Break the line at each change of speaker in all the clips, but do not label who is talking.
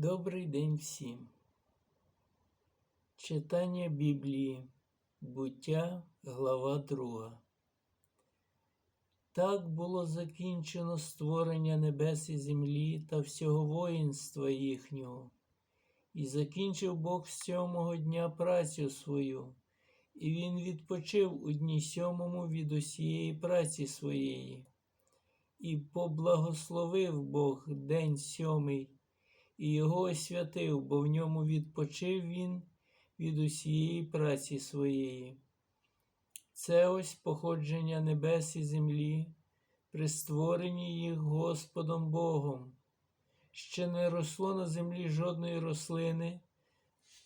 Добрий день всім. Читання Біблії, буття, глава 2. Так було закінчено створення небес і землі та всього воїнства їхнього. І закінчив Бог сьомого дня працю свою, і він відпочив у дні сьомому від усієї праці своєї. І поблагословив Бог день сьомий і його освятив, бо в ньому відпочив він від усієї праці своєї. Це ось походження небес і землі, при створенні їх Господом Богом. Ще не росло на землі жодної рослини,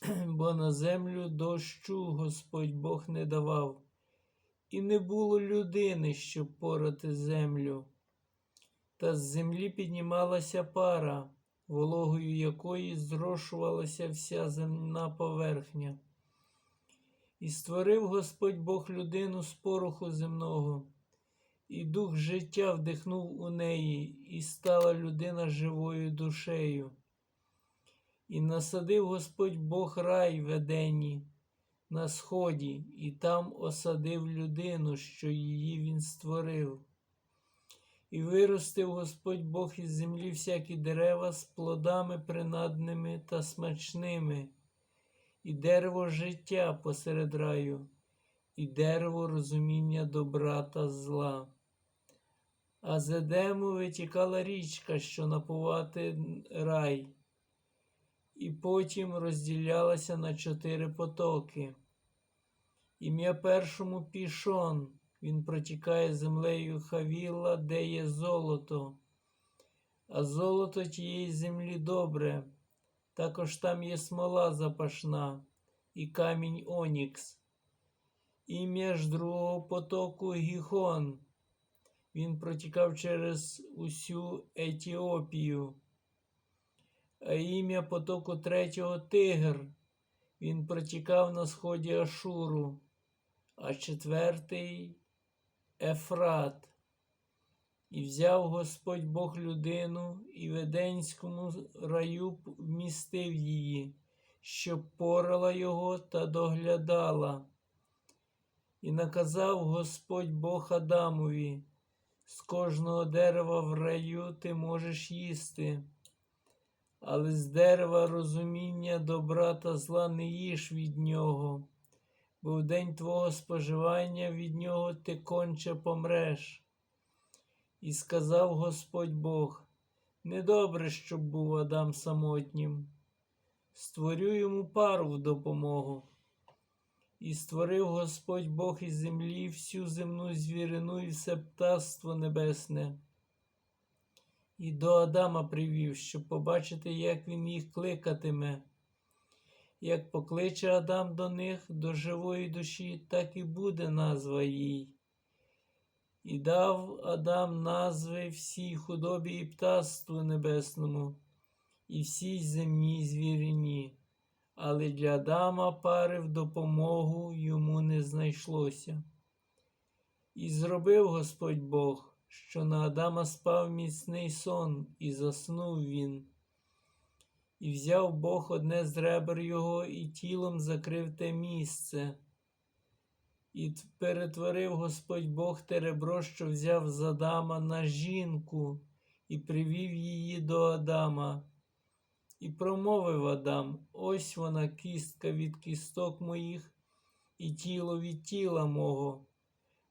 бо на землю дощу Господь Бог не давав, і не було людини, щоб порати землю. Та з землі піднімалася пара, вологою якої зрошувалася вся земна поверхня. І створив Господь Бог людину з пороху земного, і дух життя вдихнув у неї, і стала людина живою душею. І насадив Господь Бог рай в Едені на сході, і там осадив людину, що її він створив. І виростив Господь Бог із землі всякі дерева з плодами принадними та смачними, і дерево життя посеред раю, і дерево розуміння добра та зла. А з Едему витікала річка, що напувати рай, і потім розділялася на чотири потоки. Ім'я першому пішон. Він протікає землею Хавіла, де є золото, а золото тієї землі добре. Також там є смола запашна і камінь Онікс. Ім'я ж другого потоку Гіхон. Він протікав через усю Етіопію. А ім'я потоку третього Тигр. Він протікав на сході Ашуру, а четвертий Ефрат. І взяв Господь Бог людину і в Еденському раю вмістив її, щоб порала його та доглядала. І наказав Господь Бог Адамові, з кожного дерева в раю ти можеш їсти, але з дерева розуміння добра та зла не їж від нього бо в день твого споживання від нього ти конче помреш. І сказав Господь Бог: недобре, щоб був Адам самотнім. Створю йому пару в допомогу. І створив Господь Бог із землі всю земну звірину і все птаство небесне. І до Адама привів, щоб побачити, як він їх кликатиме. Як покличе Адам до них до живої душі, так і буде назва їй. І дав Адам назви всій худобі і птаству небесному, і всій земній звірині, але для Адама пари в допомогу йому не знайшлося. І зробив Господь Бог, що на Адама спав міцний сон, і заснув він. І взяв Бог одне з ребер його і тілом закрив те місце. І перетворив Господь Бог те ребро, що взяв з Адама на жінку, і привів її до Адама. І промовив Адам: ось вона кістка від кісток моїх, і тіло від тіла мого.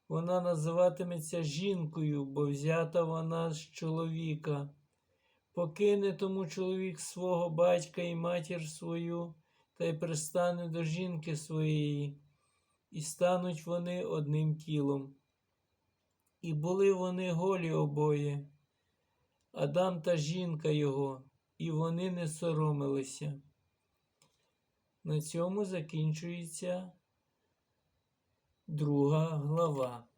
Вона називатиметься жінкою, бо взята вона з чоловіка. Покине тому чоловік свого батька і матір свою, та й пристане до жінки своєї, і стануть вони одним тілом. І були вони голі обоє, Адам та жінка його, і вони не соромилися. На цьому закінчується друга глава.